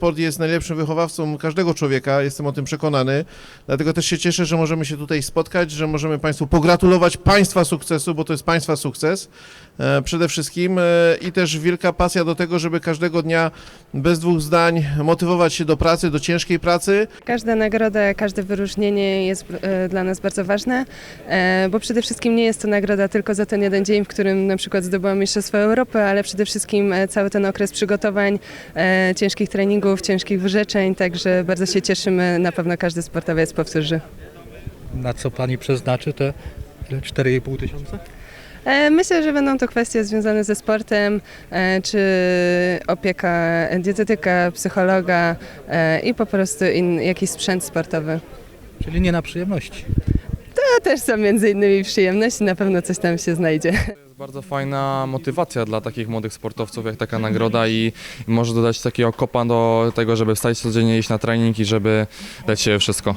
sport jest najlepszym wychowawcą każdego człowieka, jestem o tym przekonany. Dlatego też się cieszę, że możemy się tutaj spotkać, że możemy Państwu pogratulować Państwa sukcesu, bo to jest Państwa sukces e, przede wszystkim e, i też wielka pasja do tego, żeby każdego dnia bez dwóch zdań motywować się do pracy, do ciężkiej pracy. Każda nagroda, każde wyróżnienie jest e, dla nas bardzo ważne, bo przede wszystkim nie jest to nagroda tylko za ten jeden dzień, w którym na przykład zdobyłam Mistrzostwo Europy, ale przede wszystkim cały ten okres przygotowań, ciężkich treningów, ciężkich wyrzeczeń, także bardzo się cieszymy, na pewno każdy sportowiec powtórzy. Na co Pani przeznaczy te ile? 4,5 tysiąca? E, Myślę, że będą to kwestie związane ze sportem, e, czy opieka dietetyka, psychologa e, i po prostu in, jakiś sprzęt sportowy. Czyli nie na przyjemności. To też są między innymi przyjemności, na pewno coś tam się znajdzie. Bardzo fajna motywacja dla takich młodych sportowców jak taka nagroda i może dodać takiego kopa do tego, żeby wstać codziennie, iść na trening i żeby dać się wszystko.